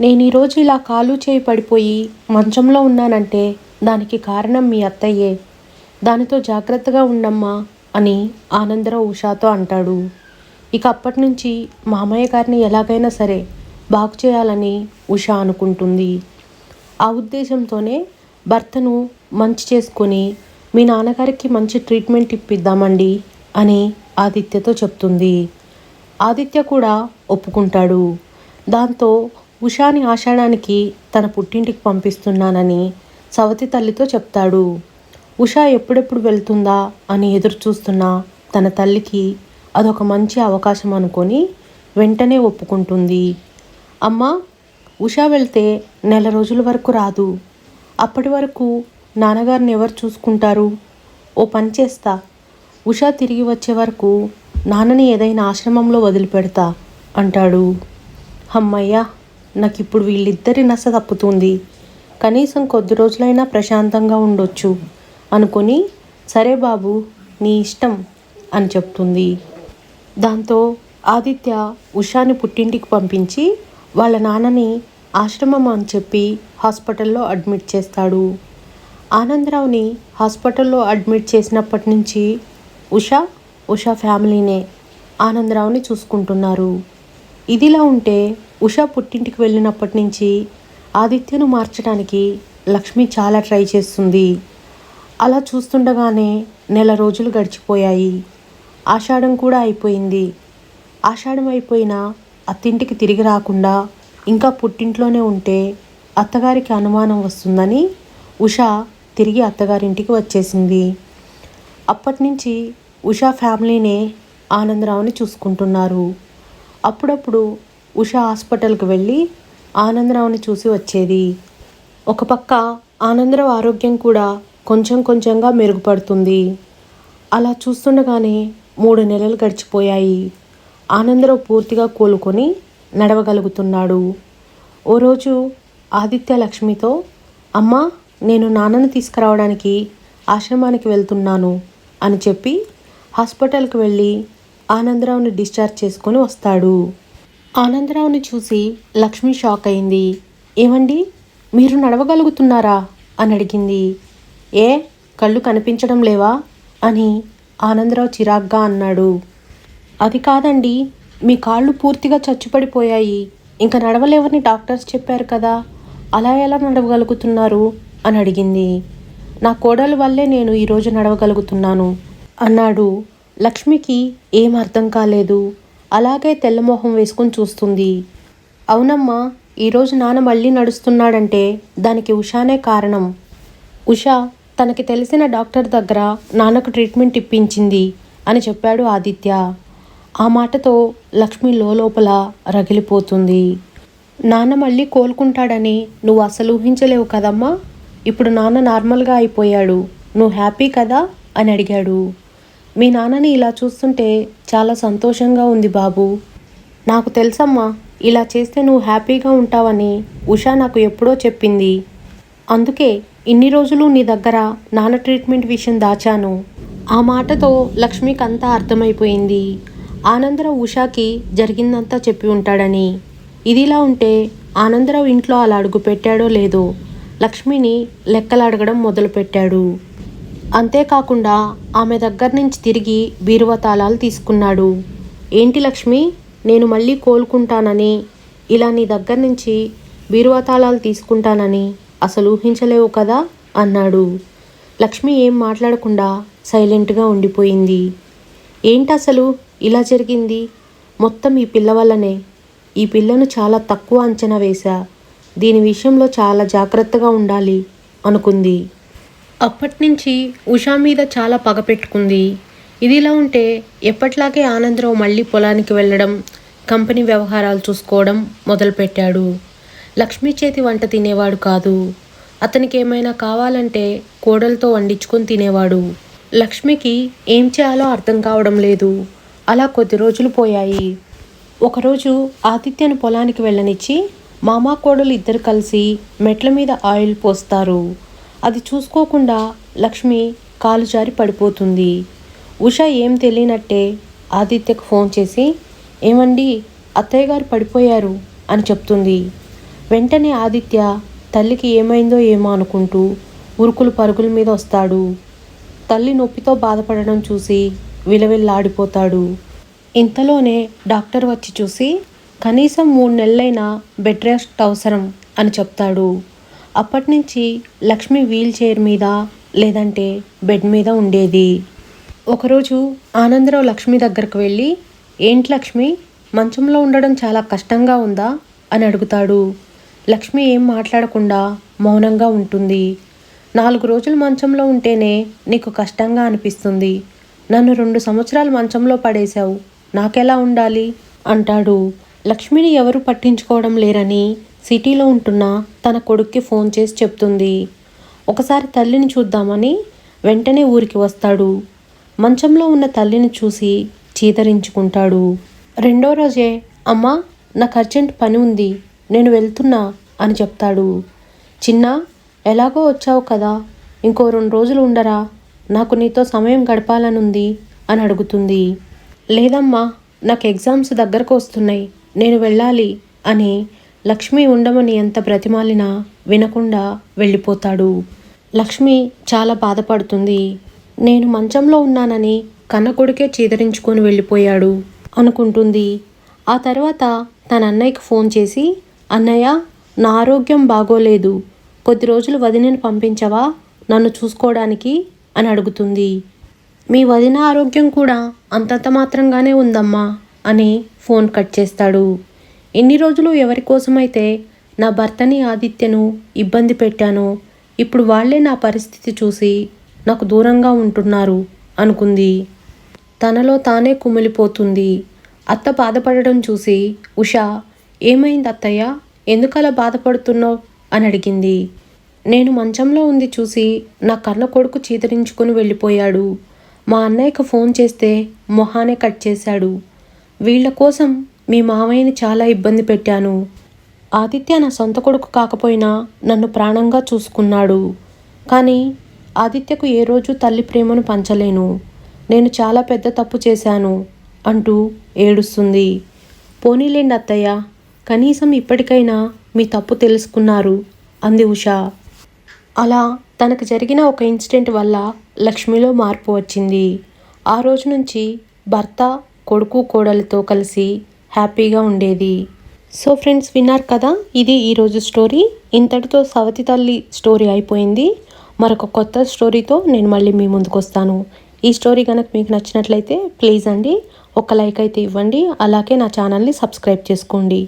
నేను ఈరోజు ఇలా కాలు చేయి పడిపోయి మంచంలో ఉన్నానంటే దానికి కారణం మీ అత్తయ్యే. దానితో జాగ్రత్తగా ఉండమ్మా అని ఆనందరావు ఉషాతో అంటాడు. ఇక అప్పటి నుంచి మామయ్య గారిని ఎలాగైనా సరే బాగు చేయాలని ఉష అనుకుంటుంది. ఆ ఉద్దేశంతోనే భర్తను మంచి చేసుకొని మీ నాన్నగారికి మంచి ట్రీట్మెంట్ ఇప్పిద్దామండి అని ఆదిత్యతో చెప్తుంది. ఆదిత్య కూడా ఒప్పుకుంటాడు. దాంతో ఉషాని ఆషాఢానికి తన పుట్టింటికి పంపిస్తున్నానని సవతి తల్లితో చెప్తాడు. ఉషా ఎప్పుడెప్పుడు వెళ్తుందా అని ఎదురు చూస్తున్న తన తల్లికి అదొక మంచి అవకాశం అనుకొని వెంటనే ఒప్పుకుంటుంది. అమ్మ ఉషా వెళ్తే నెల రోజుల వరకు రాదు. అప్పటి వరకు నాన్నగారిని ఎవరు చూసుకుంటారు? ఓ పని చేస్తా. ఉషా తిరిగి వచ్చే వరకు నాన్నని ఏదైనా ఆశ్రమంలో వదిలిపెడతా అంటాడు. అమ్మయ్యా నాకు ఇప్పుడు వీళ్ళిద్దరి నస తప్పుతుంది. కనీసం కొద్ది రోజులైనా ప్రశాంతంగా ఉండొచ్చు అనుకొని సరే బాబు నీ ఇష్టం అని చెప్తుంది. దాంతో ఆదిత్య ఉషాని పుట్టింటికి పంపించి వాళ్ళ నాన్నని ఆశ్రమం అని చెప్పి హాస్పిటల్లో అడ్మిట్ చేస్తాడు. ఆనందరావుని హాస్పిటల్లో అడ్మిట్ చేసినప్పటి నుంచి ఉషా ఉషా ఫ్యామిలీనే ఆనందరావుని చూసుకుంటున్నారు. ఇదిలా ఉంటే ఉషా పుట్టింటికి వెళ్ళినప్పటి నుంచి ఆదిత్యను మార్చడానికి లక్ష్మి చాలా ట్రై చేస్తుంది. అలా చూస్తుండగానే నెల రోజులు గడిచిపోయాయి. ఆషాఢం కూడా అయిపోయింది. ఆషాఢం అయిపోయినా అత్తింటికి తిరిగి రాకుండా ఇంకా పుట్టింట్లోనే ఉంటే అత్తగారికి అనుమానం వస్తుందని ఉషా తిరిగి అత్తగారింటికి వచ్చేసింది. అప్పటి నుంచి ఉషా ఫ్యామిలీనే ఆనందరావుని చూసుకుంటున్నారు. అప్పుడప్పుడు ఉషా హాస్పిటల్కి వెళ్ళి ఆనందరావుని చూసి వచ్చేది. ఒక పక్క ఆనందరావు ఆరోగ్యం కూడా కొంచెం కొంచెంగా మెరుగుపడుతుంది. అలా చూస్తుండగానే మూడు నెలలు గడిచిపోయాయి. ఆనందరావు పూర్తిగా కోలుకొని నడవగలుగుతున్నాడు. ఓ రోజు ఆదిత్య లక్ష్మితో అమ్మ నేను నాన్నను తీసుకురావడానికి ఆశ్రమానికి వెళ్తున్నాను అని చెప్పి హాస్పిటల్కి వెళ్ళి ఆనందరావుని డిశ్చార్జ్ చేసుకొని వస్తాడు. ఆనందరావుని చూసి లక్ష్మి షాక్ అయింది. ఏమండి? మీరు నడవగలుగుతున్నారా? అని అడిగింది. ఏ? కళ్ళు కనిపించడం లేవా? అని ఆనందరావు చిరాగ్గా అన్నాడు. అది కాదండి. మీ కాళ్ళు పూర్తిగా చచ్చుపడిపోయాయి. ఇంకా నడవలేవని డాక్టర్స్ చెప్పారు కదా. అలా ఎలా నడవగలుగుతున్నారు? అని అడిగింది. నా కోడలు వల్లే నేను ఈరోజు నడవగలుగుతున్నాను అన్నాడు. లక్ష్మికి ఏం అర్థం కాలేదు. అలాగే తెల్లమోహం వేసుకుని చూస్తుంది. అవునమ్మా ఈరోజు నాన్న మళ్ళీ నడుస్తున్నాడంటే దానికి ఉషానే కారణం. ఉషా తనకి తెలిసిన డాక్టర్ దగ్గర నాన్నకు ట్రీట్మెంట్ ఇప్పించింది అని చెప్పాడు ఆదిత్య. ఆ మాటతో లక్ష్మి లోపల రగిలిపోతుంది. నాన్న మళ్ళీ కోలుకుంటాడని నువ్వు అసలు ఊహించలేవు కదమ్మా. ఇప్పుడు నాన్న నార్మల్గా అయిపోయాడు. నువ్వు హ్యాపీ కదా? అని అడిగాడు. మీ నాన్నని ఇలా చూస్తుంటే చాలా సంతోషంగా ఉంది బాబు. నాకు తెలుసమ్మా ఇలా చేస్తే నువ్వు హ్యాపీగా ఉంటావని ఉషా నాకు ఎప్పుడో చెప్పింది. అందుకే ఇన్ని రోజులు నీ దగ్గర నాన్న ట్రీట్మెంట్ విషయం దాచాను. ఆ మాటతో లక్ష్మికి అంతా అర్థమైపోయింది. ఆనందరావు ఉషాకి జరిగిందంతా చెప్పి ఉంటాడని. ఇదిలా ఉంటే ఆనందరావు ఇంట్లో అలా అడుగు పెట్టాడో లేదో లక్ష్మిని లెక్కలు అడగడం మొదలుపెట్టాడు. అంతేకాకుండా ఆమె దగ్గర నుంచి తిరిగి బీరువా తాళాలు తీసుకున్నాడు. ఏంటి లక్ష్మి? నేను మళ్ళీ కోలుకుంటానని ఇలా నీ దగ్గర నుంచి బీరువా తాళాలు తీసుకుంటానని అసలు ఊహించలేవు కదా? అన్నాడు. లక్ష్మి ఏం మాట్లాడకుండా సైలెంట్గా ఉండిపోయింది. ఏంటి అసలు? ఇలా జరిగింది? మొత్తం ఈ పిల్ల వల్లనే. ఈ పిల్లను చాలా తక్కువ అంచనా వేశా. దీని విషయంలో చాలా జాగ్రత్తగా ఉండాలి అనుకుంది. అప్పటి నుంచి ఉషా మీద చాలా పగ పెట్టుకుంది. ఇదిలా ఉంటే ఎప్పట్లాగే ఆనందరావు మళ్ళీ పొలానికి వెళ్ళడం కంపెనీ వ్యవహారాలు చూసుకోవడం మొదలుపెట్టాడు. లక్ష్మీ చేతి వంట తినేవాడు కాదు. అతనికి ఏమైనా కావాలంటే కోడలతో వండించుకొని తినేవాడు. లక్ష్మికి ఏం చేయాలో అర్థం కావడం లేదు. అలా కొద్ది రోజులు పోయాయి. ఒకరోజు ఆదిత్యను పొలానికి వెళ్ళనిచ్చి మామా కోడలు ఇద్దరు కలిసి మెట్ల మీద ఆయిల్ పోస్తారు. అది చూసుకోకుండా లక్ష్మి కాలు జారి పడిపోతుంది. ఉష ఏం తెలియనట్టే ఆదిత్యకు ఫోన్ చేసి ఏమండి అత్తయ్య గారు పడిపోయారు అని చెప్తుంది. వెంటనే ఆదిత్య తల్లికి ఏమైందో ఏమో అనుకుంటూ ఉరుకులు పరుగుల మీద వస్తాడు. తల్లి నొప్పితో బాధపడడం చూసి విలవిల్లాడిపోతాడు. ఇంతలోనే డాక్టర్ వచ్చి చూసి కనీసం మూడు నెలలైనా బెడ్ రెస్ట్ అవసరం అని చెప్తాడు. అప్పటి నుంచి లక్ష్మి వీల్ చైర్ మీద లేదంటే బెడ్ మీద ఉండేది. ఒకరోజు ఆనందరావు లక్ష్మి దగ్గరకు వెళ్ళి ఏంటి లక్ష్మి మంచంలో ఉండడం చాలా కష్టంగా ఉందా? అని అడుగుతాడు. లక్ష్మి ఏం మాట్లాడకుండా మౌనంగా ఉంటుంది. నాలుగు రోజులు మంచంలో ఉంటేనే నీకు కష్టంగా అనిపిస్తుంది. నన్ను రెండు సంవత్సరాలు మంచంలో పడేశావు. నాకెలా ఉండాలి? అంటాడు. లక్ష్మిని ఎవరు పట్టించుకోవడం లేరని సిటీలో ఉంటున్న తన కొడుక్కి ఫోన్ చేసి చెప్తుంది. ఒకసారి తల్లిని చూద్దామని వెంటనే ఊరికి వస్తాడు. మంచంలో ఉన్న తల్లిని చూసి చీదరించుకుంటాడు. రెండో రోజే అమ్మా నాకు అర్జెంట్ పని ఉంది. నేను వెళ్తున్నా అని చెప్తాడు. చిన్న ఎలాగో వచ్చావు కదా. ఇంకో రెండు రోజులు ఉండరా. నాకు నీతో సమయం గడపాలనుంది అని అడుగుతుంది. లేదమ్మా నాకు ఎగ్జామ్స్ దగ్గరకు వస్తున్నాయి. నేను వెళ్ళాలి అని లక్ష్మి ఉండమని ఎంత బ్రతిమాలినా వినకుండా వెళ్ళిపోతాడు. లక్ష్మి చాలా బాధపడుతుంది. నేను మంచంలో ఉన్నానని కన్న కొడుకే చీదరించుకొని వెళ్ళిపోయాడు అనుకుంటుంది. ఆ తర్వాత తన అన్నయ్యకి ఫోన్ చేసి అన్నయ్య నా ఆరోగ్యం బాగోలేదు. కొద్ది రోజులు వదినని పంపించవా? నన్ను చూసుకోవడానికి? అని అడుగుతుంది. మీ వదిన ఆరోగ్యం కూడా అంతంత మాత్రంగానే ఉందమ్మా అని ఫోన్ కట్ చేస్తాడు. ఎన్ని రోజులు ఎవరి కోసమైతే నా భర్తని ఆదిత్యను ఇబ్బంది పెట్టానో ఇప్పుడు వాళ్ళే నా పరిస్థితి చూసి నాకు దూరంగా ఉంటున్నారు అనుకుంది. తనలో తానే కుమిలిపోతుంది. అత్త బాధపడడం చూసి ఉషా ఏమైంది అత్తయ్య? ఎందుకలా బాధపడుతున్నావు? అని అడిగింది. నేను మంచంలో ఉంది చూసి నా కన్న కొడుకు చీతరించుకుని వెళ్ళిపోయాడు. మా అన్నయ్యకు ఫోన్ చేస్తే మొహానే కట్ చేశాడు. వీళ్ళ కోసం మీ మామయ్యని చాలా ఇబ్బంది పెట్టాను. ఆదిత్య నా సొంత కొడుకు కాకపోయినా నన్ను ప్రాణంగా చూసుకున్నాడు. కానీ ఆదిత్యకు ఏ రోజు తల్లి ప్రేమను పంచలేను. నేను చాలా పెద్ద తప్పు చేశాను అంటూ ఏడుస్తుంది. పోనీలేండి అత్తయ్య కనీసం ఇప్పటికైనా మీ తప్పు తెలుసుకున్నారు అంది ఉషా. అలా తనకు జరిగిన ఒక ఇన్సిడెంట్ వల్ల లక్ష్మిలో మార్పు వచ్చింది. ఆ రోజు నుంచి భర్త కొడుకు కోడలతో కలిసి హ్యాపీగా ఉండేది. సో ఫ్రెండ్స్ విన్నారు కదా ఇది ఈరోజు స్టోరీ. ఇంతటితో సవతి తల్లి స్టోరీ అయిపోయింది. మరొక కొత్త స్టోరీతో నేను మళ్ళీ మీ ముందుకు వస్తాను. ఈ స్టోరీ కనుక మీకు నచ్చినట్లయితే ప్లీజ్ అండి ఒక లైక్ అయితే ఇవ్వండి అలాగే నా ఛానల్ని సబ్స్క్రైబ్ చేసుకోండి.